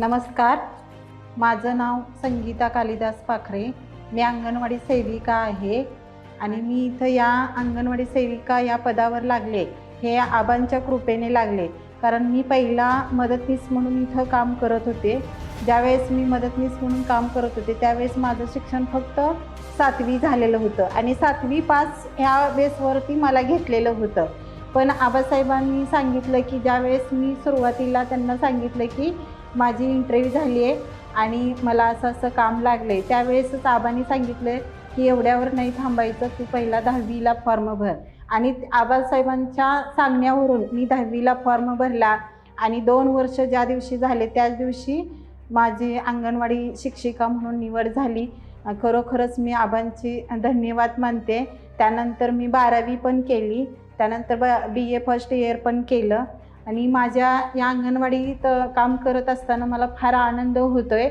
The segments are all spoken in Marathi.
नमस्कार. माझं नाव संगीता कालिदास पाखरे. मी अंगणवाडी सेविका आहे आणि मी इथं या अंगणवाडी सेविका या पदावर लागले हे आबांच्या कृपेने लागले. कारण मी पहिला मदतनीस म्हणून इथं काम करत होते. ज्यावेळेस मी मदतनीस म्हणून काम करत होते त्यावेळेस माझं शिक्षण फक्त सातवी झालेलं होतं आणि सातवी पास ह्या बेसवरती मला घेतलेलं होतं. पण आबासाहेबांनी सांगितलं की ज्यावेळेस मी सुरुवातीला त्यांना सांगितलं की माझी इंटरव्ह्यू झाली आहे आणि मला असं असं काम लागलं आहे त्यावेळेसच आबांनी सांगितलं की एवढ्यावर नाही थांबायचं तू पहिला दहावीला फॉर्म भर. आणि आबासाहेबांच्या सांगण्यावरून मी दहावीला फॉर्म भरला आणि दोन वर्ष ज्या दिवशी झाले त्याच दिवशी माझी अंगणवाडी शिक्षिका म्हणून निवड झाली. खरोखरच मी आबांची धन्यवाद मानते. त्यानंतर मी बारावी पण केली. त्यानंतर ब बी ए फर्स्ट इयर पण केलं. आणि माझ्या या अंगणवाडीत काम करत असताना मला फार आनंद होतो आहे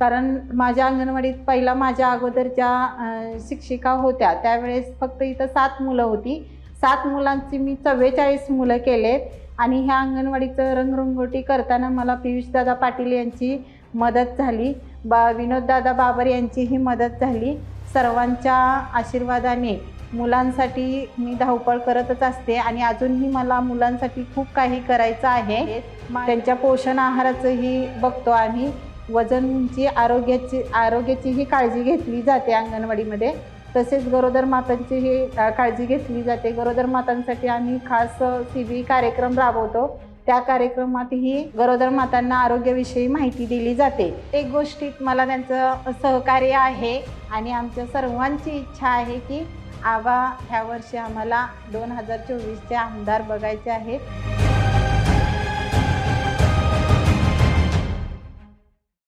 कारण माझ्या अंगणवाडीत पहिला माझ्या अगोदरच्या शिक्षिका होत्या त्यावेळेस फक्त इथं सात मुलं होती. सात मुलांची मी चव्वेचाळीस मुलं केलेत. आणि ह्या अंगणवाडीचं रंगरंगोटी करताना मला पियुषदादा पाटील यांची मदत झाली. बा विनोददादा बाबर यांचीही मदत झाली. सर्वांच्या आशीर्वादाने मुलांसाठी मी धावपळ करतच असते आणि अजूनही मला मुलांसाठी खूप काही करायचं आहे. त्यांच्या पोषण आहाराचंही बघतो आम्ही. वजनची आरोग्याची आरोग्याचीही काळजी घेतली जाते अंगणवाडीमध्ये. तसेच गरोदर मातांचीही काळजी घेतली जाते. गरोदर मातांसाठी आम्ही खास सी बी कार्यक्रम राबवतो. त्या कार्यक्रमातही गरोदर मातांना आरोग्याविषयी माहिती दिली जाते. एक गोष्टीत मला त्यांचं सहकार्य आहे आणि आमच्या सर्वांची इच्छा आहे की आबा ह्या वर्षी आम्हाला दोन हजार चोवीसचे आमदार बघायचे आहेत.